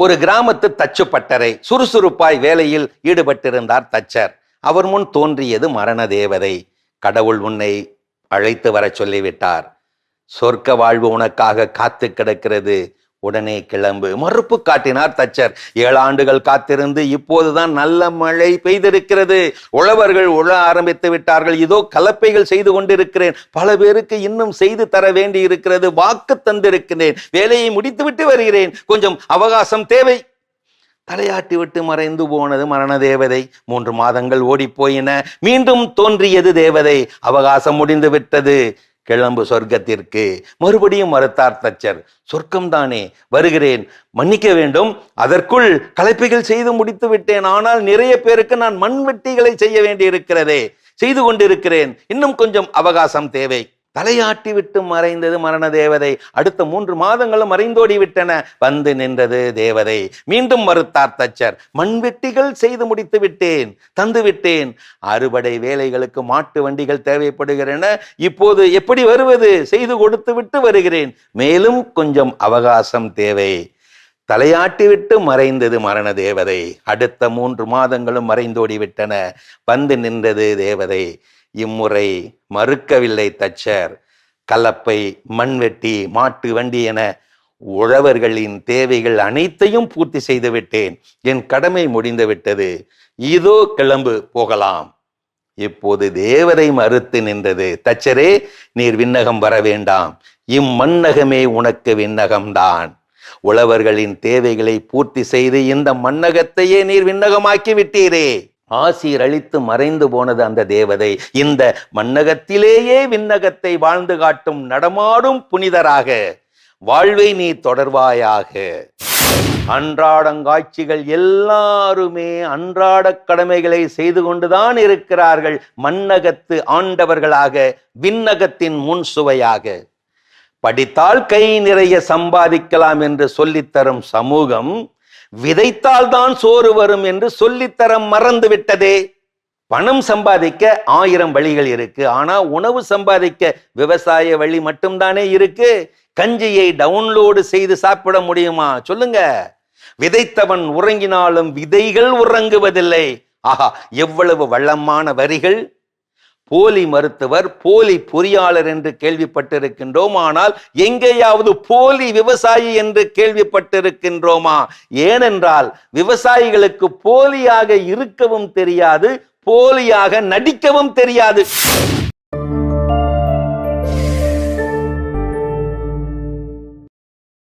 ஒரு கிராமத்து தச்சு பட்டறை சுறுசுறுப்பாய் வேலையில் ஈடுபட்டிருந்தார் தச்சர். அவர் முன் தோன்றியது மரண தேவதை. கடவுள் உன்னை அழைத்து வரச் சொல்லிவிட்டார். சொர்க்க வாழ்வு உனக்காக காத்து கிடக்கிறது. உடனே கிளம்பு. மறுப்பு காட்டினார் தச்சர். ஏழு ஆண்டுகள் காத்திருந்து இப்போதுதான் நல்ல மழை பெய்திருக்கிறது. உழவர்கள் உழ ஆரம்பித்து விட்டார்கள். இதோ கலப்பைகள் செய்து கொண்டிருக்கிறேன். பல பேருக்கு இன்னும் செய்து தர வேண்டி இருக்கிறது. வாக்கு தந்திருக்கிறேன். வேலையை முடித்துவிட்டு வருகிறேன். கொஞ்சம் அவகாசம் தேவை. தலையாட்டி விட்டு மறைந்து போனது மரண தேவதை. மூன்று மாதங்கள் ஓடிப்போயின. மீண்டும் தோன்றியது தேவதை. அவகாசம் முடிந்து விட்டது. கிளம்பு சொர்க்கத்திற்கு. மறுபடியும் மறுத்தார் தச்சர் சொர்க்கம்தானே வருகிறேன் மன்னிக்க வேண்டும். அதற்குள் கலைப்பைகள் செய்து முடித்து விட்டேன். ஆனால் நிறைய பேருக்கு நான் மண்வெட்டிகளை செய்ய வேண்டி இருக்கிறதே செய்து கொண்டிருக்கிறேன். இன்னும் கொஞ்சம் அவகாசம் தேவை. தலையாட்டி விட்டு மறைந்தது மரண தேவதை. அடுத்த மூன்று மாதங்களும் மறைந்தோடி விட்டன. வந்து நின்றது தேவதை. மீண்டும் மறுத்தார் தச்சர். மண்வெட்டிகள் செய்து முடித்து விட்டேன். தந்து விட்டேன். அறுவடை வேலைகளுக்கு மாட்டு வண்டிகள் தேவைப்படுகிறன. இப்போது எப்படி வருவது? செய்து கொடுத்து விட்டு வருகிறேன். மேலும் கொஞ்சம் அவகாசம் தேவை. தலையாட்டி விட்டு மறைந்தது மரண தேவதை. அடுத்த மூன்று மாதங்களும் மறைந்தோடி விட்டன. வந்து நின்றது தேவதை. இம்முறை மறுக்கவில்லை தச்சர். கலப்பை மண்வெட்டி மாட்டு வண்டி என உழவர்களின் தேவைகள் அனைத்தையும் பூர்த்தி செய்து விட்டேன். என் கடமை முடிந்து விட்டது. இதோ கிளம்பு போகலாம். இப்போது தேவதை மறுத்து நின்றது. தச்சரே நீர் விண்ணகம் வர வேண்டாம். இம்மண்ணகமே உனக்கு விண்ணகம்தான். உழவர்களின் தேவைகளை பூர்த்தி செய்து இந்த மண்ணகத்தையே நீர் விண்ணகமாக்கி விட்டீரே. ஆசீர் மறைந்து போனது அந்த தேவதை. இந்த மன்னகத்திலேயே விண்ணகத்தை வாழ்ந்து காட்டும் நடமாடும் புனிதராக. வாழ்வை நீ தொடர்வாயாக. அன்றாடங்காட்சிகள் எல்லாருமே அன்றாட கடமைகளை செய்து கொண்டுதான் இருக்கிறார்கள். மன்னகத்து ஆண்டவர்களாக விண்ணகத்தின் முன் சுவையாக. படித்தால் கை நிறைய சம்பாதிக்கலாம் என்று சொல்லித்தரும் சமூகம் விதைத்தால் தான் சோறு வரும் என்று சொல்லித்தர மறந்து விட்டதே பணம் சம்பாதிக்க ஆயிரம் வழிகள் இருக்கு. ஆனா உணவு சம்பாதிக்க விவசாய வழி மட்டும்தானே இருக்கு? கஞ்சியை டவுன்லோடு செய்து சாப்பிட முடியுமா? சொல்லுங்க. விதைத்தவன் உறங்கினாலும் விதைகள் உறங்குவதில்லை. ஆஹா எவ்வளவு வள்ளமான வரிகள். போலி மருத்துவர் போலி பொறியாளர் என்று கேள்விப்பட்டிருக்கின்றோம். ஆனால் எங்கேயாவது போலி விவசாயி என்று கேள்விப்பட்டிருக்கின்றோமா? ஏனென்றால் விவசாயிகளுக்கு போலியாக இருக்கவும் தெரியாது போலியாக நடிக்கவும் தெரியாது.